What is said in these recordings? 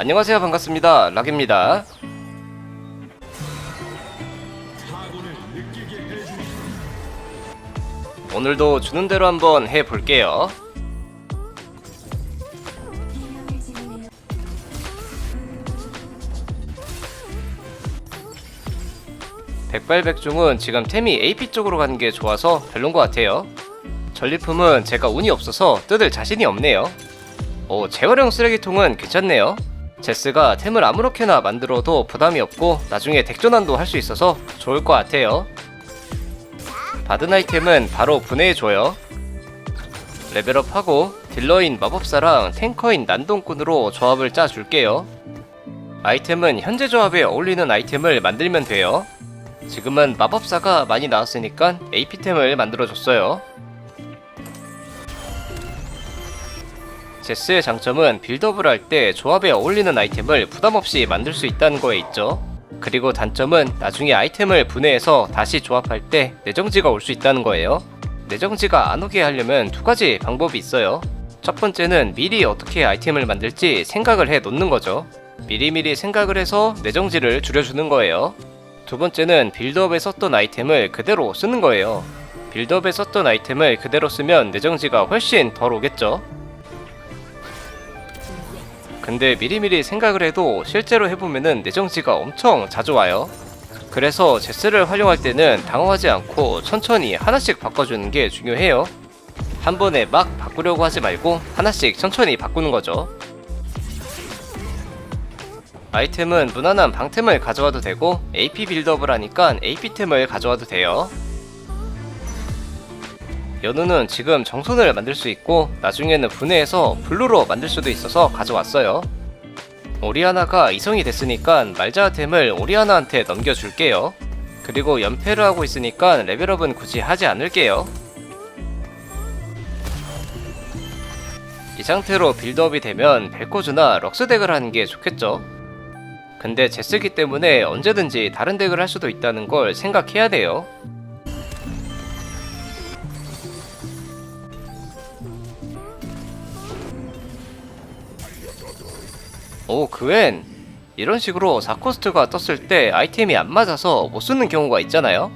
안녕하세요. 반갑습니다. 락입니다. 오늘도 주는 대로 한번 해볼게요. 백발백중은 지금 템이 AP 쪽으로 가는 게 좋아서 별론 것 같아요. 전리품은 제가 운이 없어서 뜯을 자신이 없네요. 오 재활용 쓰레기통은 괜찮네요 제스가 템을 아무렇게나 만들어도 부담이 없고 나중에 덱전환도 할 수 있어서 좋을 것 같아요. 받은 아이템은 바로 분해해줘요. 레벨업하고 딜러인 마법사랑 탱커인 난동꾼으로 조합을 짜줄게요. 아이템은 현재 조합에 어울리는 아이템을 만들면 돼요. 지금은 마법사가 많이 나왔으니까 AP템을 만들어줬어요 제스의 장점은 빌드업을 할 때 조합에 어울리는 아이템을 부담없이 만들 수 있다는 거에 있죠. 그리고 단점은 나중에 아이템을 분해해서 다시 조합할 때 내정지가 올 수 있다는 거예요. 내정지가 안 오게 하려면 두 가지 방법이 있어요. 첫 번째는 미리 어떻게 아이템을 만들지 생각을 해 놓는 거죠. 미리미리 생각을 해서 내정지를 줄여주는 거예요. 두 번째는 빌드업에 썼던 아이템을 그대로 쓰는 거예요. 빌드업에 썼던 아이템을 그대로 쓰면 내정지가 훨씬 덜 오겠죠. 근데 미리미리 생각을 해도 실제로 해보면은 내정지가 엄청 자주 와요. 그래서 제스를 활용할 때는 당황하지 않고 천천히 하나씩 바꿔주는 게 중요해요. 한 번에 막 바꾸려고 하지 말고 하나씩 천천히 바꾸는 거죠. 아이템은 무난한 방템을 가져와도 되고 AP 빌드업을 하니까 AP템을 가져와도 돼요. 연우는 지금 정손을 만들 수 있고 나중에는 분해해서 블루로 만들 수도 있어서 가져왔어요. 오리아나가 이성이 됐으니까 말자템을 오리아나한테 넘겨줄게요. 그리고 연패를 하고 있으니까 레벨업은 굳이 하지 않을게요. 이 상태로 빌드업이 되면 벨코즈나 럭스 덱을 하는 게 좋겠죠. 근데 제스기 때문에 언제든지 다른 덱을 할 수도 있다는 걸 생각해야 돼요. 오 그웬? 이런 식으로 4코스트가 떴을 때 아이템이 안 맞아서 못 쓰는 경우가 있잖아요.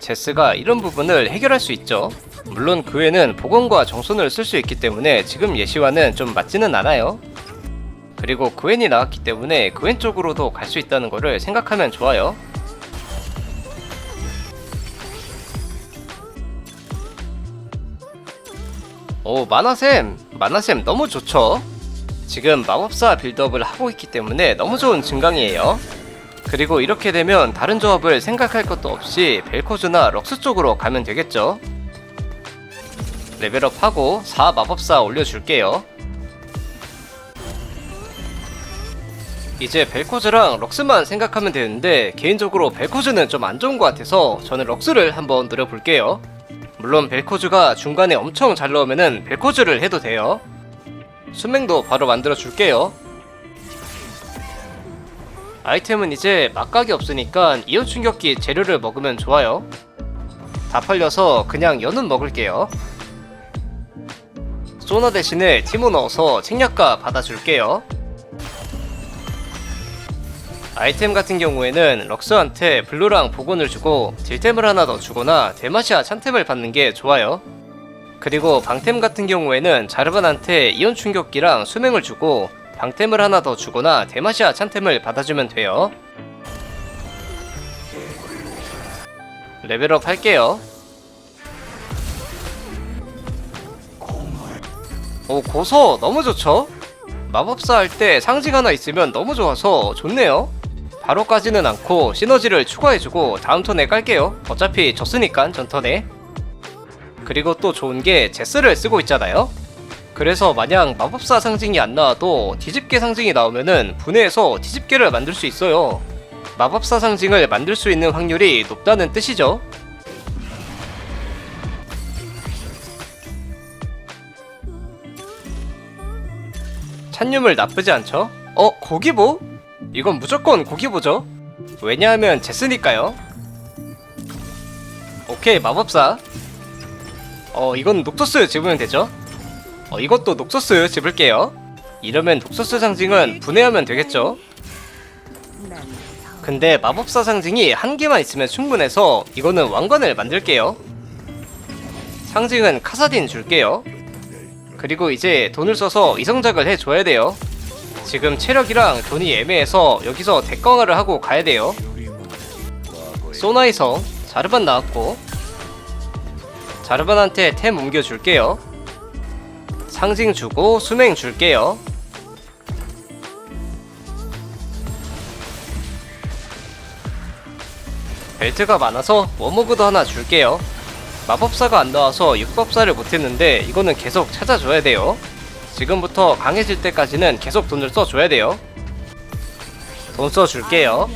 제스가 이런 부분을 해결할 수 있죠. 물론 그외는 복원과 정손을 쓸 수 있기 때문에 지금 예시와는 좀 맞지는 않아요. 그리고 그웬이 나왔기 때문에 그웬 쪽으로도 갈 수 있다는 거를 생각하면 좋아요. 오 마나샘! 마나샘 너무 좋죠 지금 마법사 빌드업을 하고 있기 때문에 너무 좋은 증강이에요. 그리고 이렇게 되면 다른 조합을 생각할 것도 없이 벨코즈나 럭스 쪽으로 가면 되겠죠. 레벨업하고 4 마법사 올려줄게요. 이제 벨코즈랑 럭스만 생각하면 되는데 개인적으로 벨코즈는 좀 안 좋은 것 같아서 저는 럭스를 한번 노려볼게요. 물론 벨코즈가 중간에 엄청 잘 넣으면은 벨코즈를 해도 돼요. 수맹도 바로 만들어 줄게요. 아이템은 이제 막각이 없으니까 이온 충격기 재료를 먹으면 좋아요. 다 팔려서 그냥 연은 먹을게요. 소나 대신에 티모 넣어서 책략가 받아줄게요. 아이템 같은 경우에는 럭스한테 블루랑 복원을 주고 딜템을 하나 더 주거나 데마시아 찬템을 받는 게 좋아요. 그리고 방템 같은 경우에는 자르반한테 이온 충격기랑 수명을 주고 방템을 하나 더 주거나 데마시아 찬템을 받아주면 돼요. 레벨업 할게요. 오 고서 너무 좋죠? 마법사 할 때 상징 하나 있으면 너무 좋아서 좋네요. 바로까지는 않고 시너지를 추가해주고 다음 턴에 깔게요. 어차피 졌으니까 전턴에. 그리고 또 좋은 게 제스를 쓰고 있잖아요. 그래서 만약 마법사 상징이 안 나와도 뒤집개 상징이 나오면은 분해해서 뒤집개를 만들 수 있어요. 마법사 상징을 만들 수 있는 확률이 높다는 뜻이죠. 찬유물 나쁘지 않죠? 어, 고기보? 이건 무조건 고기보죠. 왜냐하면 제스니까요. 오케이, 마법사. 어 이건 녹소스 집으면 되죠 어 이것도 녹소스 집을게요 이러면 독서스 상징은 분해하면 되겠죠? 근데 마법사 상징이 한 개만 있으면 충분해서 이거는 왕관을 만들게요. 상징은 카사딘 줄게요. 그리고 이제 돈을 써서 이성작을 해줘야 돼요. 지금 체력이랑 돈이 애매해서 여기서 대강화를 하고 가야 돼요. 소나이성 자르반 나왔고 자르반한테 템 옮겨줄게요. 상징 주고 수맹 줄게요. 벨트가 많아서 워머그도 하나 줄게요. 마법사가 안 나와서 육법사를 못했는데 이거는 계속 찾아줘야 돼요. 지금부터 강해질 때까지는 계속 돈을 써줘야 돼요. 돈 써줄게요.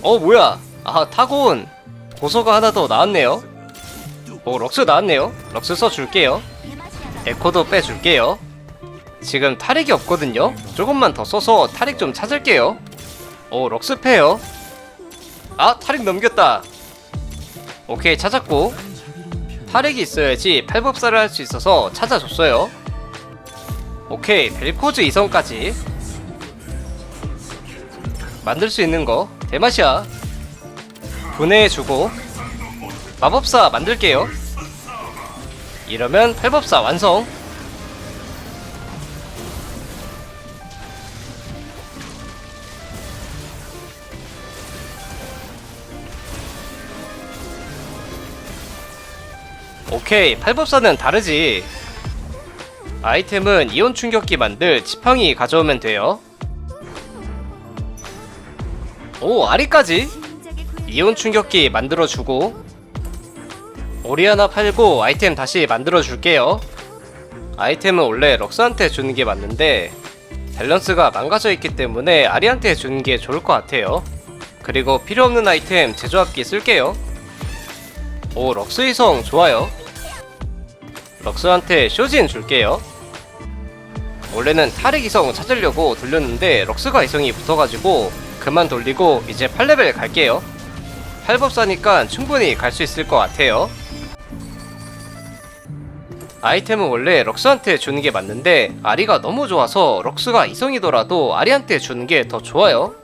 어 뭐야? 아 타곤 고소가 하나 더 나왔네요. 오 럭스 나왔네요. 럭스 써줄게요. 에코도 빼줄게요. 지금 탈익이 없거든요. 조금만 더 써서 탈익 좀 찾을게요. 오 럭스 패요. 아 탈익 넘겼다. 오케이 찾았고 탈익이 있어야지 팔법사를 할 수 있어서 찾아줬어요. 오케이 벨코즈 이성까지 만들 수 있는 거 대맛이야. 분해해주고 마법사 만들게요. 이러면 팔법사 완성. 오케이 팔법사는 다르지. 아이템은 이온 충격기 만들 지팡이 가져오면 돼요. 오 아리까지 이온 충격기 만들어주고 오리 하나 팔고 아이템 다시 만들어 줄게요. 아이템은 원래 럭스한테 주는 게 맞는데 밸런스가 망가져 있기 때문에 아리한테 주는 게 좋을 것 같아요. 그리고 필요 없는 아이템 제조합기 쓸게요. 오 럭스 이성 좋아요. 럭스한테 쇼진 줄게요. 원래는 타릭 이성 찾으려고 돌렸는데 럭스가 이성이 붙어가지고 그만 돌리고 이제 8레벨 갈게요. 8법사니까 충분히 갈 수 있을 것 같아요. 아이템은 원래 럭스한테 주는 게 맞는데 아리가 너무 좋아서 럭스가 이성이더라도 아리한테 주는 게 더 좋아요.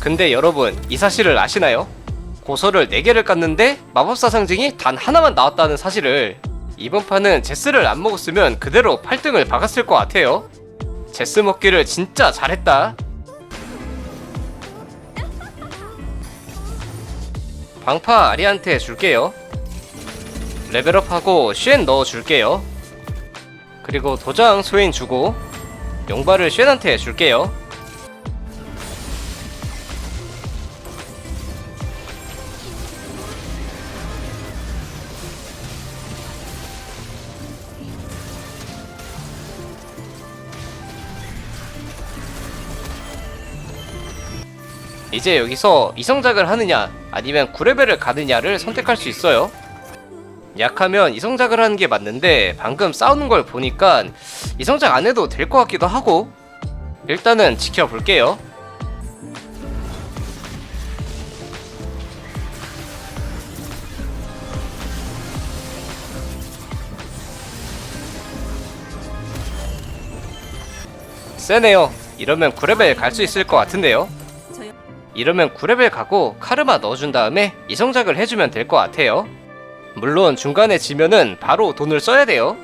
근데 여러분 이 사실을 아시나요? 고서를 4개를 깠는데 마법사 상징이 단 하나만 나왔다는 사실을 이번 판은 제스를 안 먹었으면 그대로 8등을 박았을 것 같아요. 제스 먹기를 진짜 잘했다. 방파 아리한테 줄게요. 레벨업하고 쉔 넣어줄게요. 그리고 도장 소인 주고 용발을 쉔한테 줄게요 이제 여기서 이성작을 하느냐 아니면 9레벨을 가느냐를 선택할 수 있어요. 약하면 이성작을 하는 게 맞는데 방금 싸우는 걸 보니까 이성작 안 해도 될 것 같기도 하고 일단은 지켜볼게요. 세네요. 이러면 9레벨 갈 수 있을 것 같은데요. 이러면 9레벨 가고 카르마 넣어준 다음에 이성작을 해주면 될 것 같아요. 물론 중간에 지면은 바로 돈을 써야 돼요.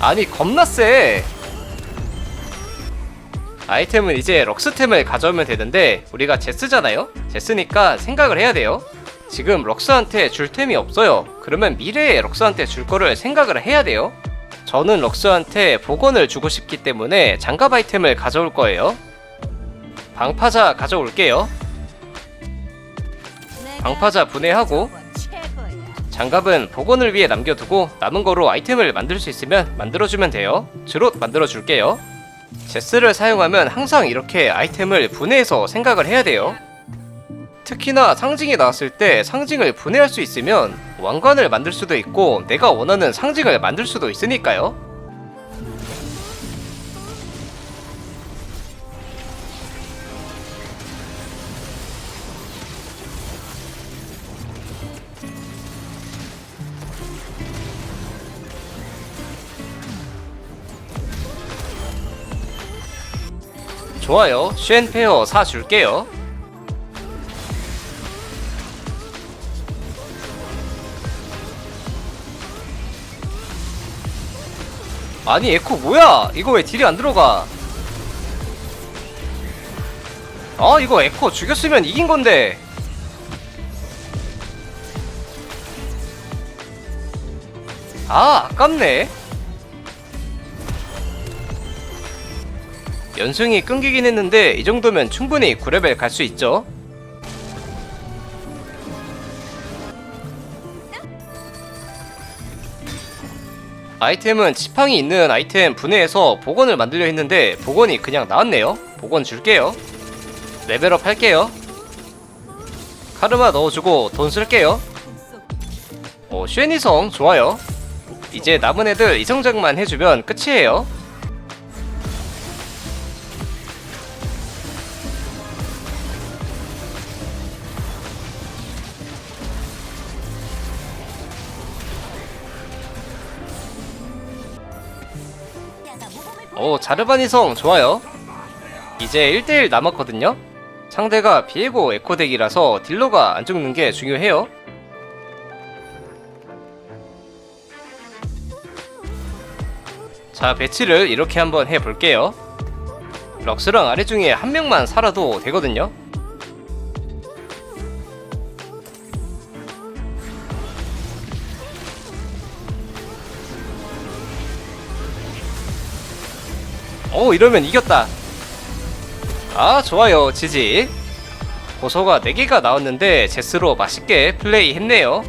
아니 겁나 세. 아이템은 이제 럭스템을 가져오면 되는데 우리가 제스잖아요? 제스니까 생각을 해야 돼요. 지금 럭스한테 줄 템이 없어요. 그러면 미래에 럭스한테 줄 거를 생각을 해야 돼요. 저는 럭스한테 복원을 주고 싶기 때문에 장갑 아이템을 가져올 거예요. 방파자 가져올게요. 방파자 분해하고 장갑은 복원을 위해 남겨두고 남은 거로 아이템을 만들 수 있으면 만들어주면 돼요. 드롯 만들어줄게요. 제스를 사용하면 항상 이렇게 아이템을 분해해서 생각을 해야 돼요. 특히나 상징이 나왔을 때 상징을 분해할 수 있으면 왕관을 만들 수도 있고 내가 원하는 상징을 만들 수도 있으니까요. 좋아요. 쉔페어 사줄게요. 아니 에코 뭐야? 이거 왜 딜이 안 들어가? 아 이거 에코 죽였으면 이긴 건데. 아 아깝네. 연승이 끊기긴 했는데 이 정도면 충분히 9레벨 갈 수 있죠. 아이템은 지팡이 있는 아이템 분해해서 복원을 만들려 했는데 복원이 그냥 나왔네요. 복원 줄게요. 레벨업 할게요. 카르마 넣어주고 돈 쓸게요. 오, 쉐니성 좋아요. 이제 남은 애들 이성장만 해주면 끝이에요. 오 자르바니성 좋아요. 이제 1대1 남았거든요. 상대가 비에고 에코덱이라서 딜러가 안 죽는 게 중요해요. 자 배치를 이렇게 한번 해볼게요. 럭스랑 아래 중에 한 명만 살아도 되거든요 오 이러면 이겼다. 아 좋아요 지지. 고소가 4개가 나왔는데 제스로 맛있게 플레이 했네요